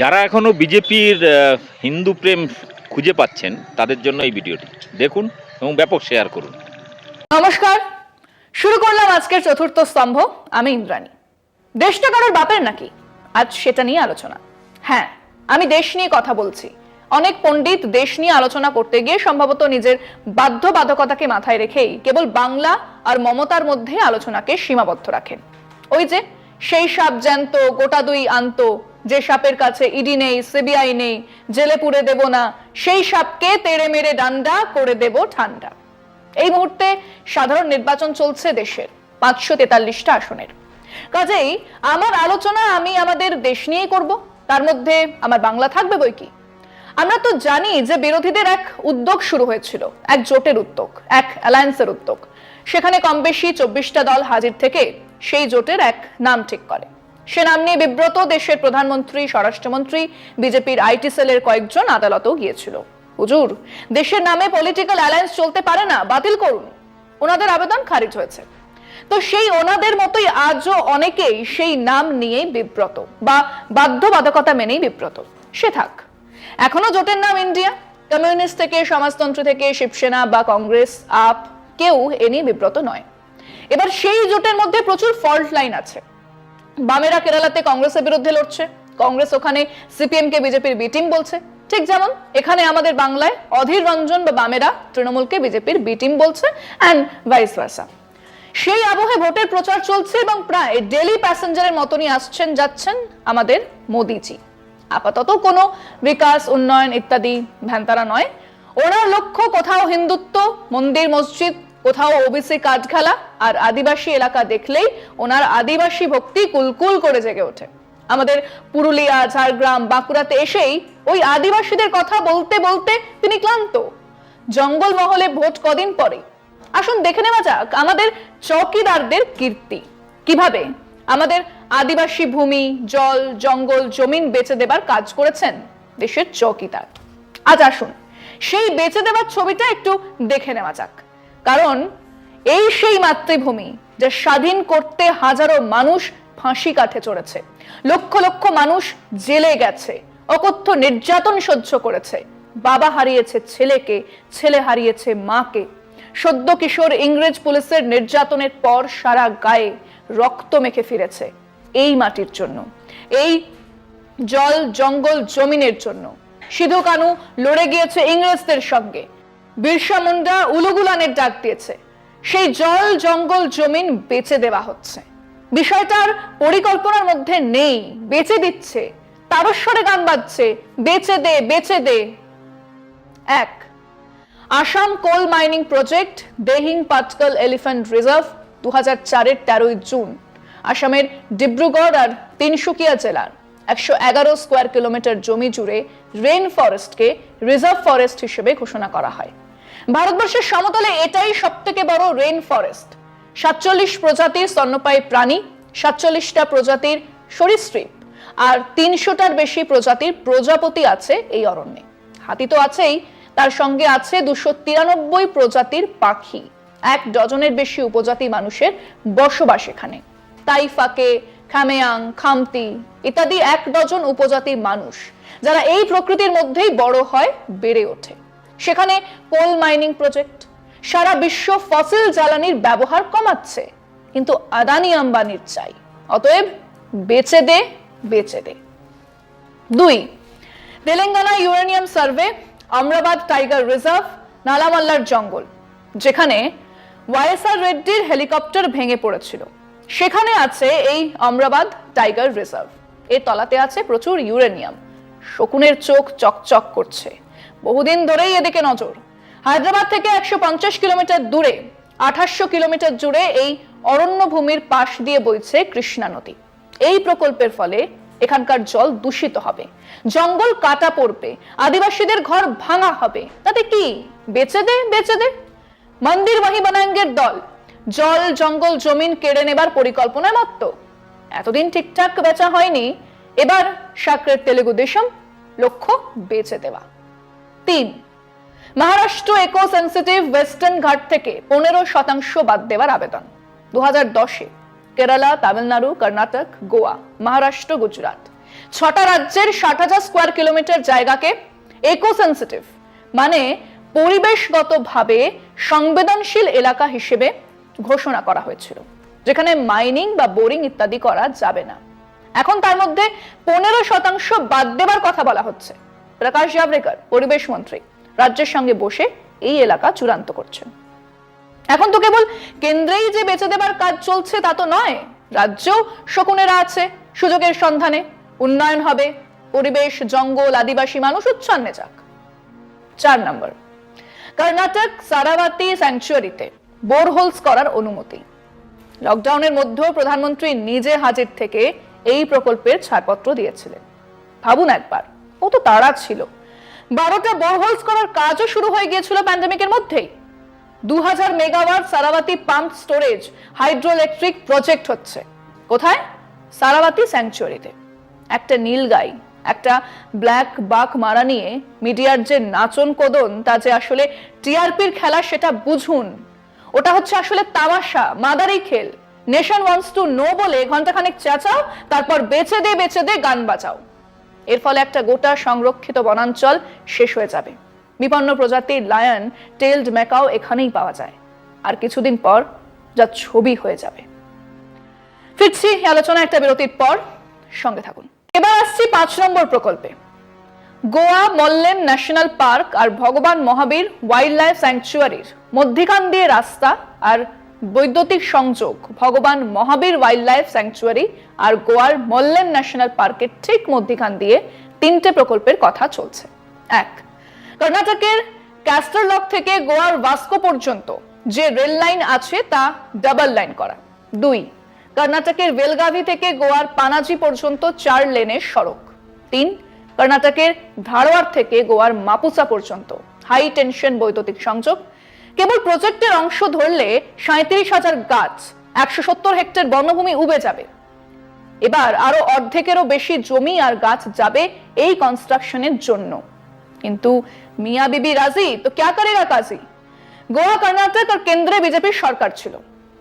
যারা এখনও বিজেপির হিন্দু প্রেম খুঁজে পাচ্ছেন, তাদের জন্য এই ভিডিওটি দেখুন এবং ব্যাপক শেয়ার করুন। নমস্কার। শুরু করলাম আজকের চতুর্থ স্তম্ভ, আমি ইন্দ্রাণী। দেশটা কারোর বাপের নাকি? আজ সেটা নিয়ে আলোচনা। হ্যাঁ আমি দেশ নিয়ে কথা বলছি। অনেক পণ্ডিত দেশ নিয়ে আলোচনা করতে গিয়ে সম্ভবত নিজের বাধ্যবাধকতাকে মাথায় রেখেই কেবল বাংলা আর মমতার মধ্যে আলোচনাকে সীমাবদ্ধ রাখেন। ওই যে, সেই সাপ জ্যান্ত, গোটা দুই আন্ত যে সাপের কাছে ইডি নেই, সিবিআই নেই, জেলে পুরে দেব না, সেই সাপকে তেড়ে মেরে ডান্ডা করে দেব ঠান্ডা। এই মুহূর্তে সাধারণ নির্বাচন চলছে দেশের, পাঁচশো তেতাল্লিশটা আসনের। কাজেই আমার আলোচনা আমি আমাদের দেশ নিয়েই করব, তার মধ্যে আমার বাংলা থাকবে বই কি? আমরা তো জানি যে বিরোধীদের এক উদ্যোগ শুরু হয়েছিল, এক জোটের উদ্যোগ, এক অ্যালায়েন্সের উদ্যোগ। সেখানে কম বেশি চব্বিশটা দল হাজির থেকে সেই জোটের এক নাম ঠিক করে। সে নাম নিয়ে বিব্রত দেশের প্রধানমন্ত্রী, স্বরাষ্ট্রমন্ত্রী, বিজেপির আইটি সেলের কয়েকজন আদালতেও গিয়েছিল। হুজুর, দেশের নামে পলিটিক্যাল অ্যালায়েন্স চলতে পারে না, বাতিল করুন। ওনাদের আবেদন খারিজ হয়েছে। তো সেই ওনাদের মতোই আজও অনেকেই সেই নাম নিয়েই বিব্রত বা বাধ্যবাধকতা মেনেই বিব্রত। সে থাক। এখনও জোটের নাম ইন্ডিয়া, কমিউনিস্ট থেকে, সমাজতন্ত্র থেকে, শিবসেনা বা কংগ্রেস, আপ, কেউ এ নিয়ে বিব্রত নয়। এবার সেই জোটের মধ্যে প্রচুর ফল্ট লাইন আছে। বামেরা কেরালাতে কংগ্রেসের বিরুদ্ধে লড়ছে। কংগ্রেস ওখানে সিপিএম কে বিজেপির বি টিম বলছে। ঠিক যেমন এখানে আমাদের বাংলায় অধীর রঞ্জন বা বামেরা তৃণমূলকে বিজেপির বি টিম বলছে অ্যান্ড ভাইস ভার্সা সেই আবহে ভোটের প্রচার চলছে এবং প্রায় ডেলি প্যাসেঞ্জারের মতনই আসছেন, যাচ্ছেন আমাদের মোদিজি। আপাতত কোনো বিকাশ, উন্নয়ন ইত্যাদি ভ্যানতারা নয়। ওনার লক্ষ্য কোথাও হিন্দুত্ব, মন্দির, মসজিদ কোথাও ওবিসি কাঠ খেলা আর আদিবাসী এলাকা দেখলেই ওনার আদিবাসী ভক্তি কুলকুল করে জেগে ওঠে। আমাদের পুরুলিয়া, ঝাড়গ্রাম, বাঁকুড়াতে এসেই ওই আদিবাসীদের কথা বলতে বলতে তিনি ক্লান্ত। জঙ্গল মহলে ভোট কদিন পরে আসুন দেখে নেওয়া যাক আমাদের চৌকিদারদের কীর্তি। কীভাবে আমাদের আদিবাসী ভূমি, জল, জঙ্গল, জমিন বেচে দেবার কাজ করেছেন দেশের চৌকিদার? আজ আসুন সেই বেচে দেওয়ার ছবিটা একটু দেখে নেওয়া যাক। কারণ এই সেই মাতৃভূমি যা স্বাধীন করতে হাজারো মানুষ ফাঁসি কাঠে চড়েছে। লক্ষ লক্ষ মানুষ জেলে গেছে, অকথ্য নির্যাতন সহ্য করেছে। বাবা হারিয়েছে ছেলেকে, ছেলে হারিয়েছে মাকে। সদ্য কিশোর ইংরেজ পুলিশের নির্যাতনের পর সারা গায়ে রক্ত মেখে ফিরেছে এই মাটির জন্য। এই জল জঙ্গল জমিনের জন্য। সিধু কানু লড়ে গিয়েছে ইংরেজদের সঙ্গে। বিরসা মুন্ডা উলুগুলানের ডাক দিয়েছে। সেই জল জঙ্গল জমিন বেচে দেওয়া হচ্ছে। বিষয়টার পরিকল্পনার মধ্যে নেই, বেচে দিচ্ছে। তারস্বরে গান বাজছে, বেচে দে বেচে দে। এক, Assam coal mining project Dehing Patkai elephant reserve দু হাজার চারের তেরোই জুন। আসামের ডিব্রুগড় আর তিনসুকিয়া জেলার একশো এগারো স্কোয়ার কিলোমিটার জমি জুড়ে রেন ফরেস্টকে রিজার্ভ ফরেস্ট হিসেবে ঘোষণা করা হয়। ভারতবর্ষের সমতলে এটাই সব থেকে বড় রেন ফরেস্ট সাতচল্লিশ প্রজাতির স্তন্যপায়ী প্রাণী, সাতচল্লিশটা প্রজাতির সরীসৃপ, আর তিনশোটার বেশি প্রজাতির প্রজাপতি আছে এই অরণ্যে। হাতি তো আছেই, তার সঙ্গে আছে দুশো তিরানব্বই প্রজাতির পাখি। এক ডজনের বেশি উপজাতি মানুষের বসবাস এখানে। তাই তাইফাকে, খামেয়াং, খামতি ইত্যাদি এক ডজন উপজাতির মানুষ, যারা এই প্রকৃতির মধ্যেই বড় হয়, বেড়ে ওঠে। সেখানে কোল মাইনিং প্রজেক্ট সারা বিশ্ব ফসিল জ্বালানির ব্যবহার কমাচ্ছে, কিন্তু আদানি আম্বানির চাই। অতএব বেচে দে বেচে দে। দুই, Telangana uranium survey, Amrabad tiger reserve, নালামাল্লার জঙ্গল, যেখানে ওয়াইএসআর রেড্ডির হেলিকপ্টার ভেঙে পড়েছিল। সেখানে আছে এই আমরাবাদ টাইগার রিজার্ভ। এর তলাতে আছে প্রচুর ইউরেনিয়াম। শকুনের চোখ চকচক করছে। বহুদিন ধরেই এদিকে নজর। হায়দ্রাবাদ থেকে একশো পঞ্চাশ কিলোমিটার দূরে, আঠাশশো কিলোমিটার জুড়ে এই অরণ্য ভূমির পাশ দিয়ে বইছে কৃষ্ণা নদী। এই প্রকল্পের ফলে এখানকার জল দূষিত হবে। জঙ্গল কাটা পড়বে, আদিবাসীদের ঘর ভাঙা হবে। তাতে কি? বেচে দে বেচে দে। মন্দির মহিমানাঙ্গের দল, জল, জঙ্গল, জমিন কেড়ে নেবার পরিকল্পনা মত্ত এতদিন ঠিকঠাক বেচা হয়নি, এবার সাকরের তেলেগু দেশম লক্ষ্য বেচে দেওয়া। তিন। মহারাষ্ট্র ইকো সেন্সিটিভ ওয়েস্টার্ন ঘাট থেকে পনেরো শতাংশ বাদ দেওয়ার আবেদন। দু হাজার দশে কেরালা, তামিলনাড়ু, কর্ণাটক, গোয়া, মহারাষ্ট্র, গুজরাট। ছটা রাজ্যের ষাট হাজার স্কোয়ার কিলোমিটার জায়গাকে ইকো সেন্সিটিভ মানে পরিবেশগতভাবে সংবেদনশীল এলাকা হিসেবে ঘোষণা করা হয়েছিল, যেখানে মাইনিং বা বোরিং ইত্যাদি করা যাবে না। এখন তার মধ্যে পনেরো শতাংশ বাদ দেবার কথা বলা হচ্ছে। প্রকাশ জাভড়েকর, পরিবেশ মন্ত্রী, রাজ্যের সঙ্গে বসে এই এলাকা চূড়ান্ত করছেন। এখন তো কেবল কেন্দ্রেই যে বেঁচে দেবার কাজ চলছে তা তো নয়, রাজ্যেও শকুনেরা আছে সুযোগের সন্ধানে। উন্নয়ন হবে, পরিবেশ, জঙ্গল, আদিবাসী মানুষ উচ্ছন্নে যাক। চার নম্বর, কর্ণাটক সারাবাতি স্যাংচুয়ারিতে বোরহোলস করার অনুমতি। লকডাউনের মধ্যেও প্রধানমন্ত্রী নিজে হাজির থেকে এই প্রকল্পের ছাড়পত্র দিয়েছিলেন। ভাবুন একবার ও তো তাড়া ছিল। বারোটা বোরহোলস করার কাজও শুরু হয়ে গিয়েছিল প্যান্ডেমিকের মধ্যেই। দু হাজার megawatt Sharavathi pump storage hydroelectric project হচ্ছে। কোথায়? সারাবাতি স্যাংচুয়ারিতে। একটা নীল গাই, একটা ব্ল্যাক বাক মারা নিয়ে মিডিয়ার যে নাচন কোদন, তা যে আসলে টিআরপির খেলা সেটা বুঝুন। ওটা হচ্ছে আসলে তামাশা, মাদারি খেল। নেশন ওয়ান্টস টু নো বলে ঘন্টাখানেক চেঁচাও, তারপর বেচে দে বেচে দে গান বাজাও। এর ফলে একটা গোটা সংরক্ষিত বনাঞ্চল শেষ হয়ে যাবে। বিপন্ন প্রজাতির লায়ন টেলড ম্যাকাও এখানেই পাওয়া যায়। আর কিছুদিন পর যা ছবি হয়ে যাবে। ফিরছি আলোচনা একটা বিরতির পর। সঙ্গে থাকুন। এবার আসছি পাঁচ নম্বর প্রকল্পে। গোয়া মল্লেন ন্যাশনাল পার্ক আর ভগবান মহাবীর ওয়াইল্ড লাইফ স্যাংচুয়ারির মধ্যিখান দিয়ে রাস্তা আর বৈদ্যুতিক সংযোগ, Bhagwan Mahavir wild life sanctuary আর গোয়ার মল্লেন ন্যাশনাল পার্কের ঠিক মধ্যিখান দিয়ে তিনটে প্রকল্পের কথা চলছে। এক, কর্ণাটকের ক্যাস্টারলক থেকে গোয়ার ভাস্কো পর্যন্ত যে রেল লাইন আছে তা ডাবল লাইন করা। দুই, কর্ণাটকের বেলগাভি থেকে গোয়ার পানাজি পর্যন্ত চার লেনের সড়ক। তিন, কর্ণাটকের ধারওয়াড় থেকে গোয়ার মাপুসা পর্যন্ত। হাই টেনশন বৈদ্যুতিক সংযোগ কেবল প্রজেক্টের অংশ ধরলে সাঁত্রিশ হাজার গাছ একশো সত্তর হেক্টর বনভূমি উবে যাবে। এবার আরও অর্ধেকেরও বেশি জমি আর গাছ যাবে এই কনস্ট্রাকশনের জন্য। কিন্তু মিয়া বিবি রাজি? তো ক্যা করেগা কাজী? গোয়া, কর্ণাটক আর কেন্দ্রে বিজেপির সরকার ছিল।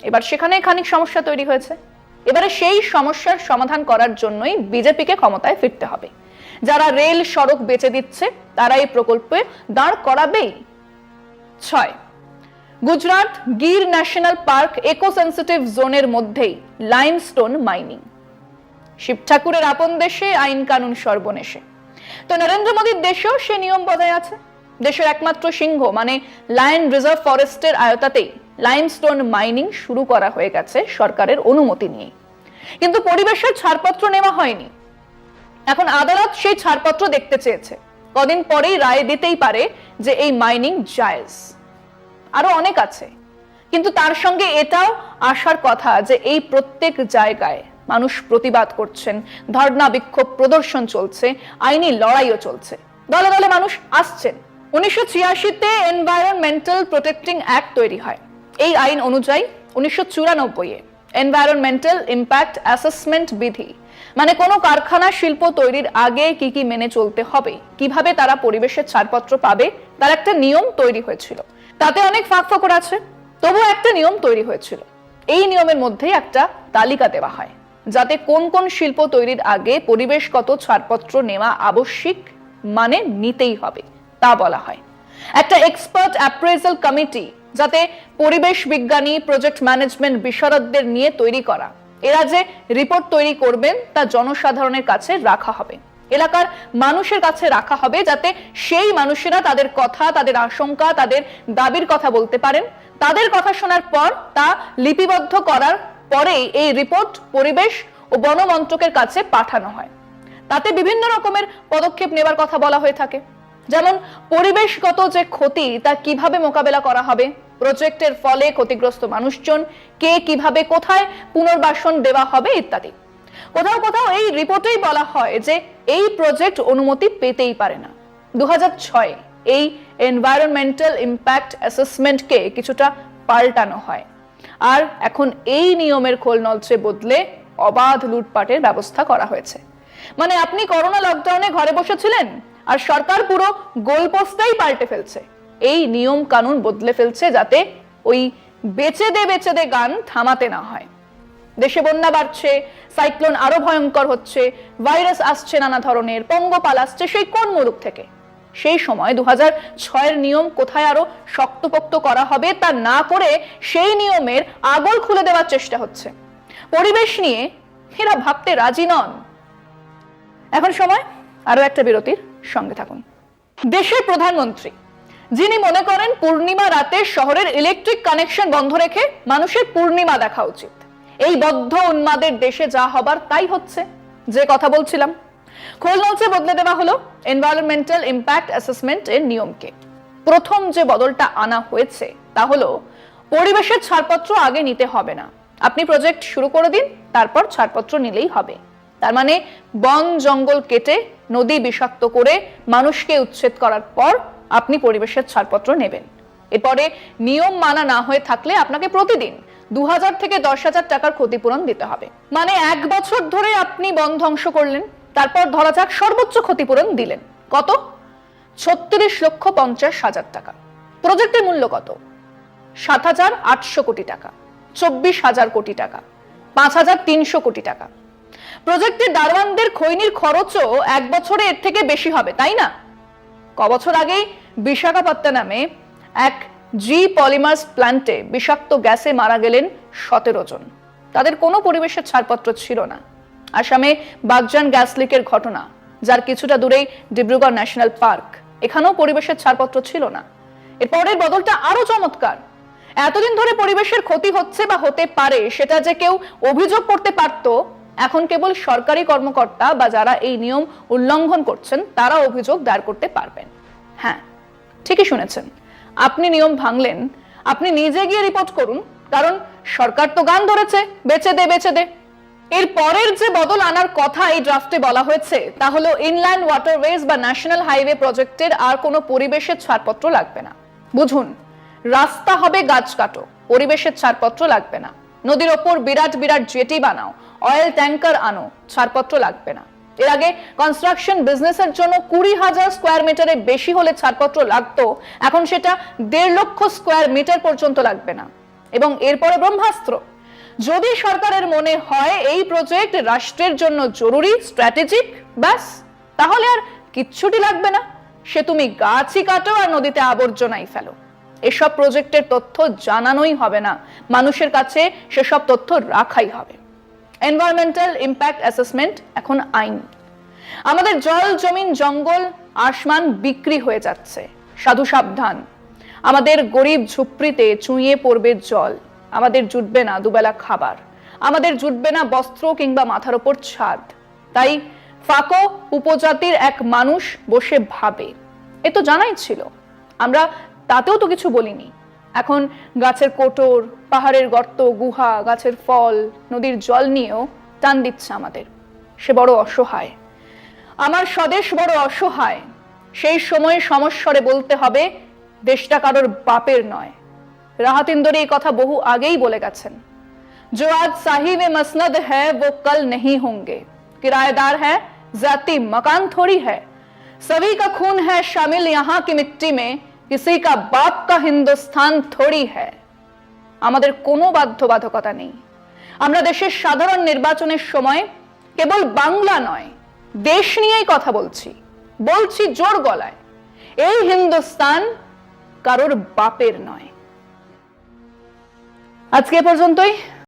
এবার সেখানে খানিক সমস্যা তৈরি হয়েছে। এবারে সেই সমস্যার সমাধান করার জন্যই বিজেপিকে ক্ষমতায় ফিরতে হবে। যারা রেল সড়ক বেচে দিচ্ছে, তারা এই প্রকল্পে দাঁড় করাবেই। ছয় Gujarat Gir national park eco sensitive জোনের মধ্যেই লাইমস্টোন মাইনিং শিব ঠাকুরের আপন দেশে আইন কানুন সর্বনেশে। তো নরেন্দ্র মোদীর দেশেও সে নিয়ম বজায় আছে। দেশের একমাত্র সিংহ মানে লায়ন রিজার্ভ ফরেস্টের আয়তাতেই লাইমস্টোন মাইনিং শুরু করা হয়ে গেছে সরকারের অনুমতি নিয়ে কিন্তু পরিবেশের ছাড়পত্র নেওয়া হয়নি। এখন আদালত সেই ছাড়পত্র দেখতে চেয়েছে। কদিন পরেই রায় দিতেই পারে যে এই মাইনিং জায়েজ। আরও অনেক আছে। কিন্তু তার সঙ্গে এটাও আসার কথা যে এই প্রত্যেক জায়গায় মানুষ প্রতিবাদ করছেন, ধর্ণা বিক্ষোভ প্রদর্শন চলছে, আইনি লড়াইও চলছে। দলে দলে মানুষ আসছেন। উনিশশো ছিয়াশিতে এনভায়রনমেন্টাল প্রোটেক্টিং অ্যাক্ট তৈরি হয়। এই আইন অনুযায়ী উনিশশো চুরানব্বইয়ে এনভায়রনমেন্টাল ইম্প্যাক্ট অ্যাসেসমেন্ট বিধি মানে কোনো কারখানা শিল্প তৈরির আগে কি কি মেনে চলতে হবে, কীভাবে তারা পরিবেশের ছাড়পত্র পাবে, তার একটা নিয়ম তৈরি হয়েছিল। তাতে অনেক ফাঁক ফকর আছে। তবু একটা নিয়ম তৈরি হয়েছিল। এই নিয়মের মধ্যেই একটা তালিকা দেওয়া হয়, যাতে কোন কোন শিল্প তৈরির আগে পরিবেশগত ছাড়পত্র নেওয়া আবশ্যিক মানে নিতেই হবে, তা বলা হয়। একটা এক্সপার্ট অ্যাপ্রেজাল কমিটি যাতে পরিবেশ বিজ্ঞানী প্রজেক্ট ম্যানেজমেন্ট বিশারদদের নিয়ে তৈরি করা। এরা যে রিপোর্ট তৈরি করবেন, তা জনসাধারণের কাছে রাখা হবে। এলাকার মানুষের কাছে রাখা হবে যাতে সেই মানুষেরা তাদের কথা, তাদের আশঙ্কা, তাদের দাবির কথা বলতে পারেন। তাদের কথা শোনার পর তা লিপিবদ্ধ করার পরেই এই রিপোর্ট পরিবেশ ও বন মন্ত্রকের কাছে পাঠানো হয়। তাতে বিভিন্ন রকমের পদক্ষেপ নেবার কথা বলা হয়ে থাকে। যেমন, পরিবেশগত যে ক্ষতি, তা কীভাবে মোকাবেলা করা হবে? প্রজেক্টের ফলে ক্ষতিগ্রস্ত মানুষজন কে কীভাবে, কোথায় পুনর্বাসন দেওয়া হবে ইত্যাদি। কোথাও কোথাও এই রিপোর্টেই বলা হয় যে এই প্রজেক্ট অনুমতি পেতেই পারে না। দু এই এনভায়রনমেন্টাল ইম্প্যাক্ট অ্যাসেসমেন্টকে কিছুটা পাল্টানো হয়। আর এখন এই নিয়মের খোল নলচে বদলে অবাধ লুটপাটের ব্যবস্থা করা হয়েছে। মানে আপনি করোনা লকডাউনে ঘরে বসেছিলেন আর সরকার পুরো গোলপোস্টটাই পাল্টে ফেলছে। এই নিয়ম কানুন বদলে ফেলছে যাতে ওই বেচে দে বেচে দে গান থামাতে না হয়। দেশে বন্যা বাড়ছে, সাইক্লোন আরও ভয়ঙ্কর হচ্ছে, ভাইরাস আসছে নানা ধরনের, পঙ্গপাল আসছে, সেই কোন মুলুক থেকে? সেই সময় দু হাজার ছয়ের নিয়ম কোথায় আরও শক্তপোক্ত করা হবে তা না করে সেই নিয়মের আগল খুলে দেওয়ার চেষ্টা হচ্ছে। পরিবেশ নিয়ে এরা ভাবতে রাজি নন। এখন সময়, আরও একটা বিরতির সঙ্গে থাকুন। দেশের প্রধানমন্ত্রী, যিনি মনে করেন পূর্ণিমা রাতে শহরের ইলেকট্রিক কানেকশন বন্ধ রেখে মানুষের পূর্ণিমা দেখা উচিত। এই বদ্ধ উন্মাদের দেশে যা হবার তাই হচ্ছে। যে কথা বলছিলাম। খোল নলচে বদলে দেওয়া হলো এনভায়রনমেন্টাল ইম্প্যাক্ট অ্যাসেসমেন্ট এর নিয়মকে। প্রথম যে বদলটা আনা হয়েছে, তা হলো পরিবেশের ছাড়পত্র আগে নিতে হবে না। আপনি প্রজেক্ট শুরু করে দিন, তারপর ছাড়পত্র নিলেই হবে। তার মানে বন জঙ্গল কেটে নদী বিষাক্ত করে মানুষকে উচ্ছেদ করার পর আপনি পরিবেশের ছাড়পত্র নেবেন। এরপরে নিয়ম মানা না হয়ে থাকলে আপনাকে প্রতিদিন দু হাজার থেকে দশ হাজার টাকার ক্ষতিপূরণ দিতে হবে। মানে এক বছর ধরে আপনি বন ধ্বংস করলেন, তারপর ধরা যাক সর্বোচ্চ ক্ষতিপূরণ দিলেন। কত? ছত্রিশ লক্ষ পঞ্চাশ হাজার টাকা। প্রজেক্টের মূল্য কত? সাত হাজার আটশো কোটি টাকা, চব্বিশ হাজার কোটি টাকা, পাঁচ হাজার তিনশো কোটি টাকা। প্রজেক্টের দারোয়ানদের খৈনির খরচও এক বছরে এর থেকে বেশি হবে, তাই না? ক বছর আগেই বিশাখাপত্তনামে এক জি পলিমার্স প্ল্যান্টে বিষাক্ত গ্যাসে মারা গেলেন সতেরো জন। তাদের কোনো পরিবেশের ছাড়পত্র ছিল না। আসামে বাগজান গ্যাস লিকের ঘটনা, যার কিছুটা দূরেই ডিব্রুগড় ন্যাশনাল পার্ক, এখানেও পরিবেশের ছাড়পত্র ছিল না। এর পরের বদলটা আরও চমৎকার। এতদিন ধরে পরিবেশের ক্ষতি হচ্ছে বা হতে পারে সেটা যে কেউ অভিযোগ করতে পারতো, এখন কেবল সরকারি কর্মকর্তা বা যারা এই নিয়ম উল্লঙ্ঘন করছেন, তারা অভিযোগ দায়ের করতে পারবেন। হ্যাঁ ঠিকই শুনেছেন। আপনি নিয়ম ভাঙলেন। আপনি নিজে গিয়ে রিপোর্ট করুন, কারণ সরকার তো গান ধরেছে, বেচে দে বেচে দে। এর পরের যে বদল আনার কথা এই ড্রাফটে বলা হয়েছে, তা হলো ইনল্যান্ড ওয়াটারওয়েজ বা ন্যাশনাল হাইওয়ে প্রজেক্টের আর কোনো পরিবেশের ছাড়পত্র লাগবে না। বুঝুন, রাস্তা হবে গাছ কাটো, পরিবেশের ছাড়পত্র লাগবে না। নদীর ওপর বিরাট বিরাট জেটি বানাও অয়েল ট্যাঙ্কার আনো, ছাড়পত্র লাগবে না। এর আগে কনস্ট্রাকশন বিজনেসের জন্য কুড়ি হাজার স্কোয়ার মিটারে বেশি হলে ছাড়পত্র লাগতো। এখন সেটা দেড় লক্ষ স্কোয়ার মিটার পর্যন্ত লাগবে না। এবং এরপরে ব্রহ্মাস্ত্র। যদি সরকারের মনে হয় এই প্রজেক্ট রাষ্ট্রের জন্য জরুরি স্ট্র্যাটেজিক ব্যাস, তাহলে আর কিচ্ছুটি লাগবে না। সে তুমি গাছই কাটো আর নদীতে আবর্জনাই ফেলো। এসব প্রজেক্টের তথ্য জানানোই হবে না। মানুষের কাছে সেসব তথ্য রাখাই হবে। এনভায়রনমেন্টাল ইম্প্যাক্ট অ্যাসেসমেন্ট এখন আইন। আমাদের জল, জমিন, জঙ্গল, আসমান বিক্রি হয়ে যাচ্ছে। সাধু সাবধান। আমাদের গরিব ঝুপড়িতে চুঁইয়ে পড়বে জল। আমাদের জুটবে না দুবেলা খাবার। আমাদের জুটবে না বস্ত্র কিংবা মাথার ওপর ছাদ। তাই ফাঁকো উপজাতির এক মানুষ বসে ভাবে। এ তো জানাই ছিল। আমরা তাতেও তো কিছু বলিনি। এখন গাছের কোটর পাহাড়ের গর্ত গুহা গাছের ফল নদীর জল নিয়েও টান দিচ্ছে আমাদের সে বড় অসহায় আমার স্বদেশ বড় অসহায় সেই সময় সমস্বরে বলতে হবে দেশটা কারোর বাপের নয় রাহাতিন্দরী এই কথা বহু আগেই বলে গেছেন जो आज साही में मसनद है वो कल नहीं होंगे किराएदार है जाति मकान थोड़ी है सभी का खून है शामिल यहाँ की मिट्टी में কিসি কা বাপ কা হিন্দুস্থান থোড়ি হ্যায় আমাদের কোনো বাধ্যবাধকতা নেই। আমরা দেশের সাধারণ নির্বাচনের সময় কেবল বাংলা নয়, দেশ নিয়েই কথা বলছি বলছি জোর গলায়। এই হিন্দুস্তান কারোর বাপের নয়। আজকে পর্যন্তই।